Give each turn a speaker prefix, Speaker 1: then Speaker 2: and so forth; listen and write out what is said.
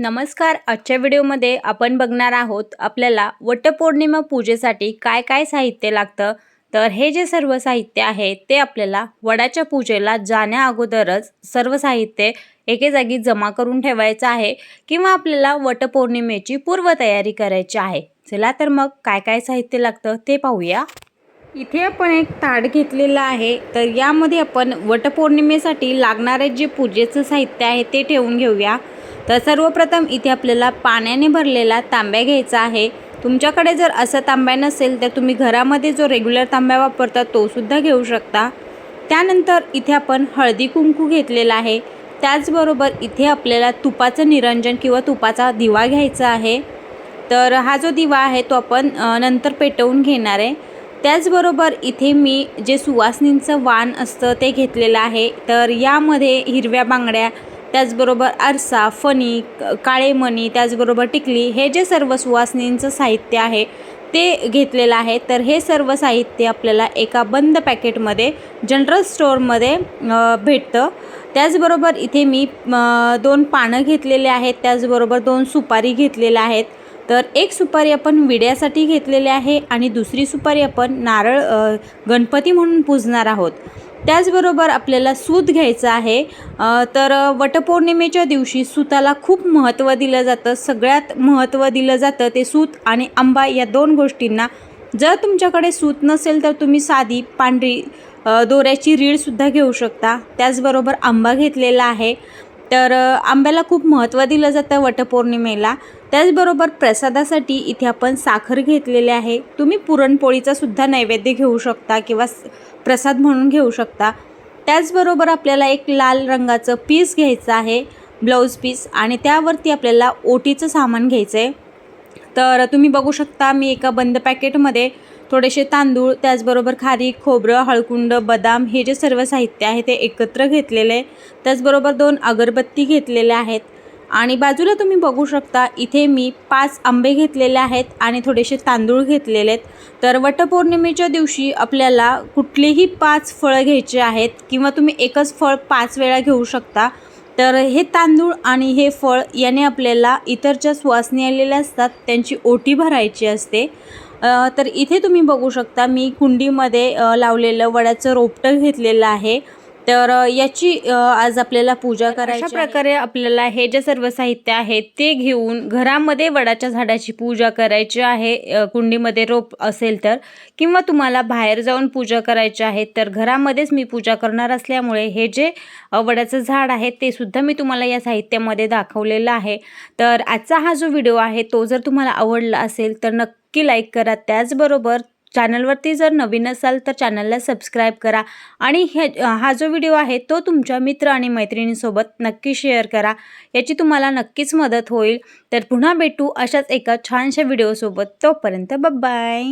Speaker 1: नमस्कार आजच्या व्हिडिओमध्ये आपण बघणार आहोत आपल्याला वटपौर्णिमा पूजेसाठी काय काय साहित्य लागतं? तर हे जे सर्व साहित्य आहे ते आपल्याला वडाच्या पूजेला जाण्या अगोदरच सर्व साहित्य एके जागी जमा करून ठेवायचं आहे किंवा आपल्याला वटपौर्णिमेची पूर्वतयारी करायची आहे. चला तर मग काय काय साहित्य लागतं ते पाहूया. इथे आपण एक ताट घेतलेलं आहे तर यामध्ये आपण वटपौर्णिमेसाठी लागणारे जे पूजेचं साहित्य आहे ते ठेवून घेऊया. तर सर्वप्रथम इथे आपल्याला पाण्याने भरलेला तांब्या घ्यायचा आहे. तुमच्याकडे जर असं तांब्या नसेल तर तुम्ही घरामध्ये जो रेग्युलर तांब्या वापरता तोसुद्धा घेऊ शकता. त्यानंतर इथे आपण हळदी कुंकू घेतलेला आहे. त्याचबरोबर इथे आपल्याला तुपाचं निरंजन किंवा तुपाचा दिवा घ्यायचा आहे. तर हा जो दिवा आहे तो आपण नंतर पेटवून घेणार आहे. त्याचबरोबर इथे मी जे सुवासनींचं वाण असतं ते घेतलेलं आहे. तर यामध्ये हिरव्या बांगड्या त्याचबरोबर आरसा फणी काळेमणी त्याचबरोबर टिकली हे जे सर्व सुवासिनींचं साहित्य आहे ते घेतलेलं आहे. तर हे सर्व साहित्य आपल्याला एका बंद पॅकेटमध्ये जनरल स्टोअरमध्ये भेटतं. त्याचबरोबर इथे मी दोन पानं घेतलेले आहेत. त्याचबरोबर दोन सुपारी घेतलेल्या आहेत. तर एक सुपारी आपण विड्यासाठी घेतलेली आहे आणि दुसरी सुपारी आपण नारळ गणपती म्हणून पूजणार आहोत. त्याचबरोबर आपल्याला सूत घ्यायचं आहे. तर वटपौर्णिमेच्या दिवशी सुताला खूप महत्त्व दिलं जातं. सगळ्यात महत्त्व दिलं जातं ते सूत आणि आंबा या दोन गोष्टींना. जर तुमच्याकडे सूत नसेल तर तुम्ही साधी पांढरी दोऱ्याची रीळसुद्धा घेऊ शकता. त्याचबरोबर आंबा घेतलेला आहे. तर आंब्याला खूप महत्त्व दिलं जातं वटपौर्णिमेला. त्याचबरोबर प्रसादासाठी इथे आपण साखर घेतलेली आहे. तुम्ही पुरणपोळीचा सुद्धा नैवेद्य घेऊ शकता किंवा प्रसाद म्हणून घेऊ शकता. त्याचबरोबर आपल्याला एक लाल रंगाचं पीस घ्यायचं आहे ब्लाऊज पीस आणि त्यावरती आपल्याला ओटीचं सामान घ्यायचं आहे तर तुम्ही बघू शकता मी एका बंद पॅकेटमध्ये थोडेसे तांदूळ त्याचबरोबर खारी खोबरं हळकुंड बदाम हे जे सर्व साहित्य आहे ते एकत्र घेतलेले आहे. त्याचबरोबर दोन अगरबत्ती घेतलेल्या आहेत. आणि बाजूला तुम्ही बघू शकता इथे मी पाच आंबे घेतलेले आहेत आणि थोडेसे तांदूळ घेतलेले आहेत. तर वटपौर्णिमेच्या दिवशी आपल्याला कुठलेही पाच फळं घ्यायचे आहेत किंवा तुम्ही एकच फळ पाच वेळा घेऊ शकता. तर हे तांदूळ आणि हे फळ याने आपल्याला इतर ज्या सुवासनी आलेल्या असतात त्यांची ओटी भरायची असते. तर इथे तुम्ही बघू शकता मी कुंडीमध्ये लावलेलं वड्याचं रोपटं घेतलेलं आहे. तर याची आज आपल्याला पूजा करायची अशा प्रकारे आपल्याला हे जे सर्व साहित्य आहे ते घेऊन घरामध्ये वडाच्या झाडाची पूजा करायची आहे कुंडीमध्ये रोप असेल तर किंवा तुम्हाला बाहेर जाऊन पूजा करायची आहे तर घरामध्येच मी पूजा करणार असल्यामुळे हे जे वडाचं झाड आहे ते सुद्धा मी तुम्हाला या साहित्यामध्ये दाखवलेलं आहे. तर आजचा हा जो व्हिडिओ आहे तो जर तुम्हाला आवडला असेल तर नक्की लाईक करा. त्याचबरोबर चॅनलवरती जर नवीन असाल तर चॅनलला सबस्क्राईब करा आणि हे हा जो व्हिडिओ आहे तो तुमच्या मित्र आणि मैत्रिणींसोबत नक्की शेअर करा. याची तुम्हाला नक्कीच मदत होईल. तर पुन्हा भेटू अशाच एका छानशा व्हिडिओसोबत. तोपर्यंत बाय